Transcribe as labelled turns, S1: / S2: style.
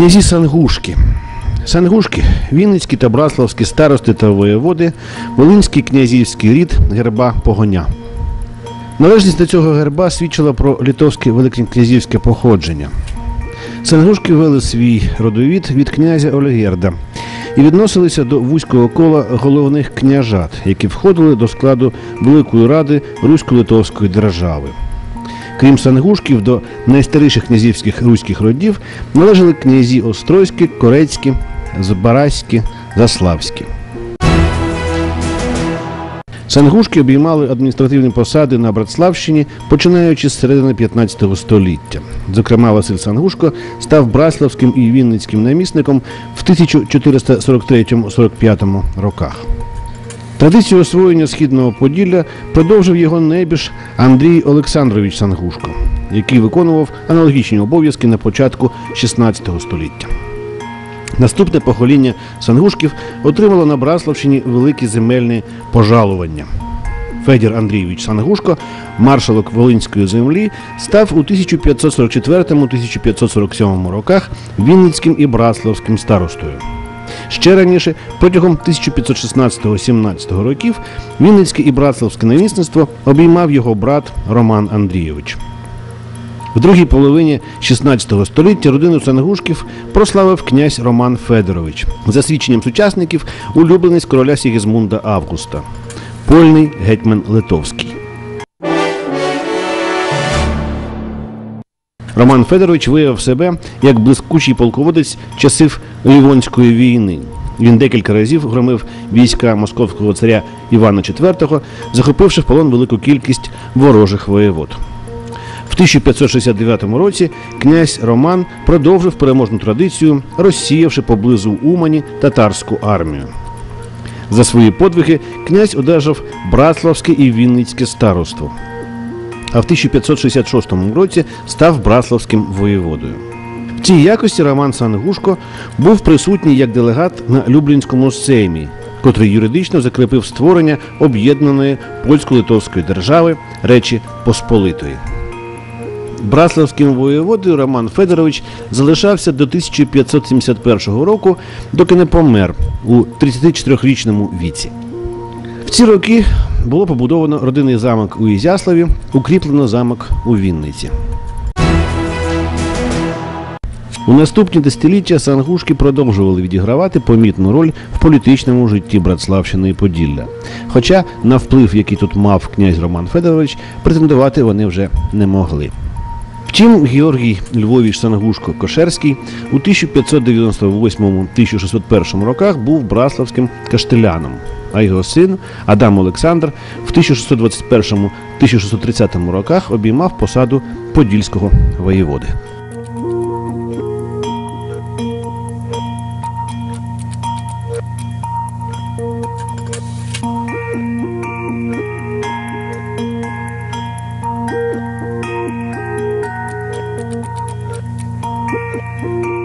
S1: Князі Сангушки. Сангушки Вінницькі та Браславські старости та воєводи, Волинський князівський рід герба Погоня. Належність до цього герба свідчила про литовське великокнязівське походження. Сангушки вели свій родовід від князя Олегерда і відносилися до вузького кола головних княжат, які входили до складу Великої Ради Русько-Литовської держави. Крім Сангушків, до найстаріших князівських руських родів належали князі Острозькі, Корецькі, Збараські, Заславські. Сангушки обіймали адміністративні посади на Братславщині, починаючи з середини 15 століття. Зокрема, Василь Сангушко став браславським і вінницьким намісником в 1443-45 роках. Традицію освоєння східного Поділля продовжив його небіж Андрій Олександрович Сангушко, який виконував аналогічні обов'язки на початку 16 століття. Наступне покоління сангушків отримало на Браславщині великі земельні пожалування. Федір Андрійович Сангушко, маршалок Волинської землі, став у 1544-1547 роках Вінницьким і Браславським старостою. Ще раніше, протягом 1516-17 років, Вінницьке і Братславське намісництво обіймав його брат Роман Андрійович. В другій половині 16 століття родину Сангушків прославив князь Роман Федорович. За свідченням сучасників, улюбленець короля Сігізмунда Августа, польний гетьман Литовський. Роман Федорович виявив себе як блискучий полководець часів Лівонської війни. Він декілька разів громив війська московського царя Івана IV, захопивши в полон велику кількість ворожих воєвод. В 1569 році князь Роман продовжив переможну традицію, розсіявши поблизу Умані татарську армію. За свої подвиги князь одержав Братславське і Вінницьке староство. А в 1566 році став Браславським воєводою. В цій якості Роман Сангушко був присутній як делегат на Люблінському сеймі, котрий юридично закріпив створення об'єднаної польсько-литовської держави Речі Посполитої. Браславським воєводою Роман Федорович залишався до 1571 року, доки не помер у 34-річному віці. В ці роки було побудовано родинний замок у Ізяславі, укріплено замок у Вінниці. У наступні десятиліття сангушки продовжували відігравати помітну роль в політичному житті Братславщини і Поділля. Хоча на вплив, який тут мав князь Роман Федорович, претендувати вони вже не могли. Втім, Георгій Львович Сангушко Кошерський у 1598-1601 роках був браславським каштеляном, а його син Адам Олександр в 1621-1630 роках обіймав посаду подільського воєводи. Thank you.